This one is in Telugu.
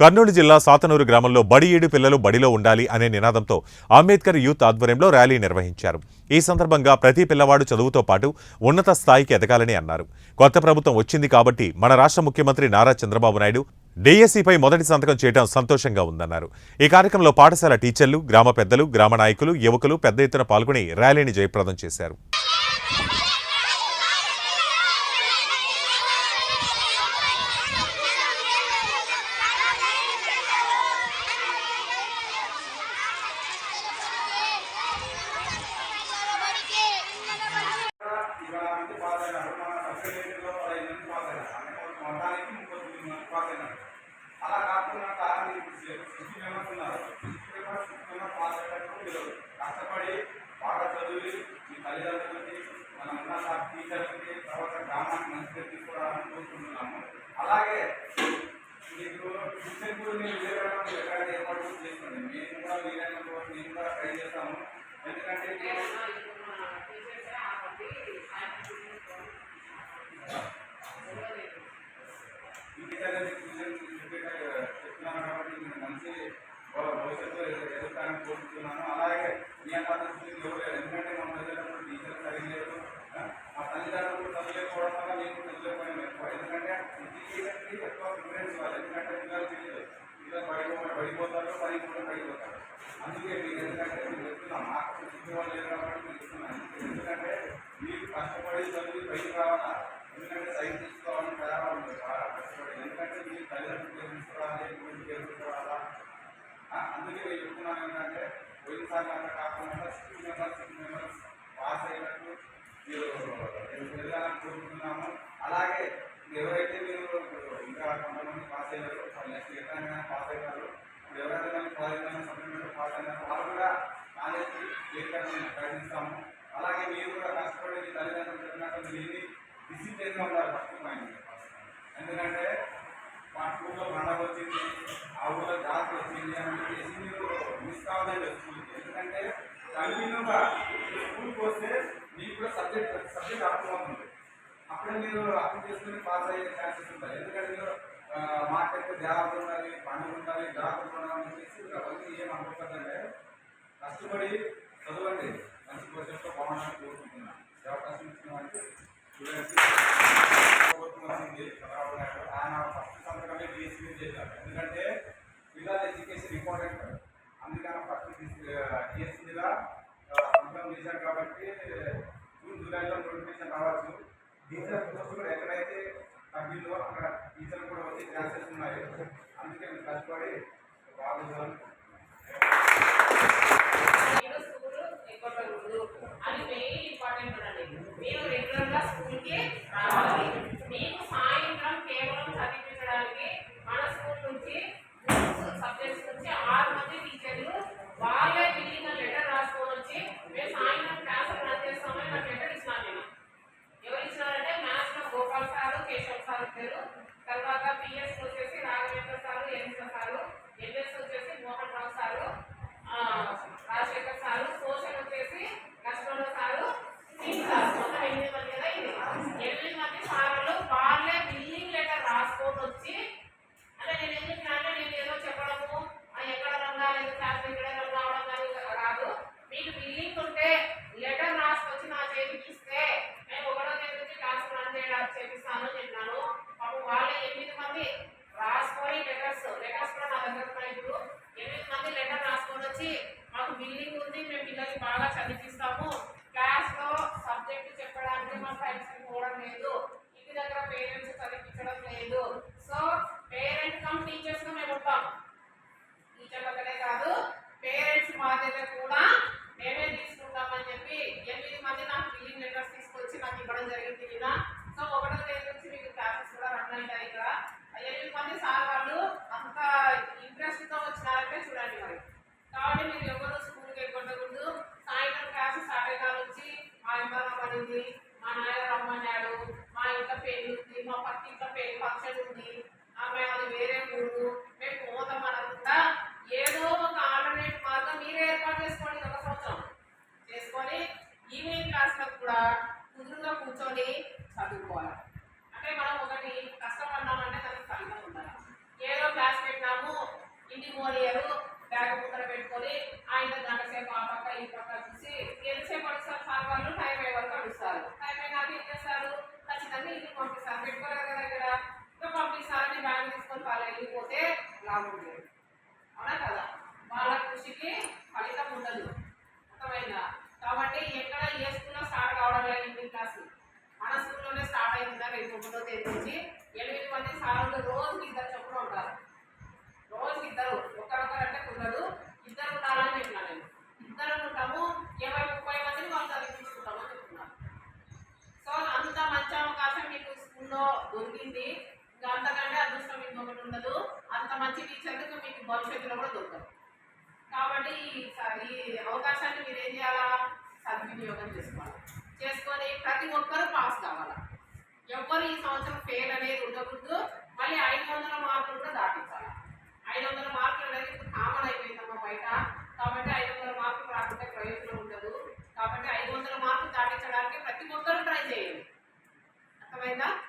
కర్నూలు జిల్లా సాతనూరు గ్రామంలో బడి ఏడు పిల్లలు బడిలో ఉండాలి అనే నినాదంతో అంబేద్కర్ యూత్ ఆధ్వర్యంలో ర్యాలీ నిర్వహించారు. ఈ సందర్భంగా ప్రతి పిల్లవాడు చదువుతో పాటు ఉన్నత స్థాయికి ఎదగాలని అన్నారు. కొత్త ప్రభుత్వం వచ్చింది కాబట్టి మన రాష్ట్ర ముఖ్యమంత్రి నారా చంద్రబాబు నాయుడు డీఎస్సీపై మొదటి సంతకం చేయడం సంతోషంగా ఉందన్నారు. ఈ కార్యక్రమంలో పాఠశాల టీచర్లు గ్రామ పెద్దలు గ్రామ నాయకులు యువకులు పెద్ద ఎత్తున పాల్గొని ర్యాలీని జయప్రదం చేశారు ఇవాళ మంది పాస్ అయినారు మన సబ్సిడీలో పదహైదు మంది పాస్ అయినారు అంటే ఒక మొత్తానికి ముప్పై తొమ్మిది మంది పాస్ అయినారు అలా కాకుండా మీకు సిక్స్టీ మెంబర్స్ ఉన్నారు సిక్స్టీ మెంబర్స్ సిక్స్ మెంబర్స్ పిల్లలు కష్టపడి బాగా చదివి మీ తల్లిదండ్రులకి మన ఉన్న టీచర్లకి తర్వాత గ్రామానికి మంచిగా తీసుకురావాలని కోరుకుంటున్నాము. అలాగే మీకు ట్యూషన్ కూడా మీరు వేరే ఎక్కడైతే ఏర్పాటు చేసుకోండి మేము కూడా వీలైనంత వరకు మేము కూడా ట్రై చేస్తాము. ఎందుకంటే ఇప్పుడు ఇంటికల్లా ట్యూషన్ చెప్తున్నాను కాబట్టి మీరు మంచి భవ- భవిష్యత్తులో ఎదు- ఎదుగుతారని కోరుకుంటున్నాను అలాగే మీ పద్ధతులు ఎవరు లేరు. ఎందుకంటే మనం చదివేటప్పుడు టీచర్ సరిగ్గా లేరు ఆ, మా తల్లిదండ్రులు చదువుకోవడం వల్ల మీకు చదువుకోవడం ఎక్కువ ఎందుకంటే టీచర్కి ఎక్కువ ప్రిఫరెన్స్ ఇవ్వాలి ఎందుకంటే పిల్లలు తెలియదు పిల్లలు పడిపో పడిపోతారు పని కూడా పడిపోతారు అందుకే మీరు ఎందుకంటే మీరు చెప్తున్నాం మాకు చెప్పే వాళ్ళు లేరు కాబట్టి మీరు చెప్తున్నాను ఎందుకంటే మీరు కష్టపడి చదివి పైకి రావాలా? ఎందుకంటే సైన్ తీసుకోవాలని పేదవాళ్ళు బాగా కష్టపడి ఎందుకంటే మీరు తల్లిదండ్రులు పేరు తీసుకోవాలి గురించి పేరు అందుకే నేను చెప్తున్నాను ఏంటంటే పోయినసారి అంత కాకుండా six members six members pass అయినట్టు మీరు వెళ్ళాలని కోరుకుంటున్నాము. అలాగే ఎవరైతే మీరు ఇంకా కొంతమంది పాస్ అయ్యారు వాళ్ళు నెక్స్ట్ ఎక్కడైనా పాస్ అయ్యారు ఇప్పుడు ఎవరైతే కానీ కాలేజ్ కానీ సప్లిమెంట్ పాస్ అయినారు వాళ్ళు కూడా కాలేజ్కి చేరుకోవడానికి ప్రయత్నిస్తాము అలాగే మీరు కూడా కష్టపడి మీ తల్లిదండ్రులు దీన్ని మీరు ఎన్ని డిసిప్లిన్గా ఉండాలి ఫస్ట్ పాయింట్ ఎందుకంటే మా స్కూల్లో పండగ వచ్చింది ఆ ఊళ్ళో జాతర వచ్చింది అని చెప్పేసి మీరు మిస్ కావాలని స్కూల్కి ఎందుకంటే కంటిన్యూగా స్కూల్కి వస్తే మీకు కూడా సబ్జెక్ట్ సబ్జెక్ట్ అర్థమవుతుంది. అప్పుడే మీరు అర్థం చేసుకుని పాస్ అయ్యే ఛాన్సెస్ ఉంటాయి. ఎందుకంటే మీరు మార్కెట్ జాగ్రత్త ఉండాలి పండుగ ఉండాలి జాగ్రత్త ఉండాలని చెప్పేసి మీరు అవన్నీ ఏం కష్టపడి చదవండి. మంచి భవిష్యత్తులో బాగుండాలని కోరుకుంటున్నాను ఈ అవకాశం ఇచ్చిన వారికి స్టూడెంట్స్ ప్రభుత్వం వచ్చింది చంద్రబాబు నాయుడు ఆయన ఫస్ట్ సంతకమే డిఎస్సీ చేశారు ఎందుకంటే పిల్లల ఎడ్యుకేషన్ ఇంపార్టెంట్ అందుకని ఫస్ట్ డిఎస్సీ మీద సంతకం చేశారు కాబట్టి జూన్ జూలైలో నోటిఫికేషన్ రావచ్చు టీచర్ పోస్ట్ కూడా ఎక్కడైతే తగ్గిందో అక్కడ టీచర్లు కూడా వచ్చే ఛాన్సెస్ ఉన్నాయి అందుకే మీరు కష్టపడి బాగా చదవాలి. నేను స్కూల్ ఎగ్గొట్టకూడదు అది మెయిన్ ఇంపార్టెంట్ అండి మీరు రెగ్యులర్గా స్కూల్కి ఉంది మేము పిల్లలకి బాగా చదివిస్తాము క్లాస్లో సబ్జెక్ట్ చెప్పడానికి మా ఫ్రెండ్స్ పోవడం లేదు ఇంటి దగ్గర పేరెంట్స్ చదివించడం లేదు సో పేరెంట్ కమ్ టీచర్స్గా మేము ఉంటాం టీచర్లు ఒకటే కాదు పేరెంట్స్ బాధ్యత కూడా మేమే తీసుకుంటామని చెప్పి ఎనిమిది మంది నాకు బిల్లింగ్ లెటర్స్ తీసుకొచ్చి నాకు ఇవ్వడం జరిగింది కదా సో ఒకటో తేదీ నుంచి మీకు క్లాసెస్ కూడా రన్ అవుతాయి ఇక్కడ ఆ ఎనిమిది మంది సార్ వాళ్ళు అంత ఇంట్రెస్ట్తో వచ్చినారంటే చూడండి మరి కాబట్టి మీరు ఎవరు స్కూల్కి ఎగ్గొట్టకూడదు సాయంత్రం క్లాస్ స్టార్ట్ అయిన నుంచి మా ఎంబర్ పడింది మా నాయన రమ్మన్నాడు మా ఇంట్లో పెళ్ళి ఉంది మా పక్క ఇంట్లో పెళ్ళి ఫంక్షన్ ఉంది. ఆమె అది వేరే ఊరు. మేము పోతాం అనకుండా ఏదో ఒక ఆల్టర్నేట్ మార్గం మీరే ఏర్పాటు చేసుకోండి ఒక సంవత్సరం. చేసుకొని ఈవినింగ్ క్లాస్లో కూడా కుదురుగా కూర్చొని చదువుకోవాలి. అంటే మనం ఒకటి కష్టపడ్డామంటే దానికి ఫలితం ఉండాలి. ఏదో క్లాస్ పెట్టినాము ఇంటికి పోలేరు బ్యాగ్ ముక్కర పెట్టుకొని ఆయన గంట సేపు ఆ పక్క ఈ పక్క చూసి లాభం అవునా కదా? వాళ్ళ కృషికి ఫలితం ఉండదు. అర్థమైందా? కాబట్టి ఎక్కడ ఏ స్కూల్లో స్టార్ట్ కావడం లేదు ఇంటి క్లాస్ మన స్కూల్లోనే స్టార్ట్ అయిందా రేపు తొమ్మిదో తేదీ నుంచి? ఎనిమిది మంది సార్లు రోజుకి ఇద్దరు చొప్పున ఉంటారు. రోజుకి ఇద్దరు. ఒకరొకరంటే కుదరదు. ఇద్దరు ఉండాలని చెప్పినా నేను. ఇద్దరు ఉంటాము. ఇరవై ముప్పై మందిని వాళ్ళు చదివించుకుంటామని చెప్తున్నాను సో అంత మంచి అవకాశం మీకు స్కూల్లో దొరికింది. అంతకంటే అదృష్టం ఇంకొకటి ఉండదు. అంత మంచి టీచర్లకు మీకు భవిష్యత్తులో కూడా దొరకదు. కాబట్టి ఈ స- ఈ అవకాశాన్ని మీరు ఏం చేయాలా? సద్వినియోగం చేసుకోవాలి. చేసుకొని ప్రతి ఒక్కరూ పాస్ కావాలా? ఎవ్వరు ఈ సంవత్సరం ఫెయిల్ అనేది ఉండకూడదు. మళ్ళీ ఐదు వందల మార్కులు కూడా దాటించాలి? ఐదు వందల మార్కులు అనేది ఇప్పుడు కామన్ అయిపోయిందమ్మా బయట. కాబట్టి ఐదు వందల మార్కులు రాకుంటే ప్రయోజనం ఉండదు. కాబట్టి ఐదు వందల మార్కులు దాటించడానికి ప్రతి ఒక్కరూ ట్రై చేయండి. అర్థమైందా?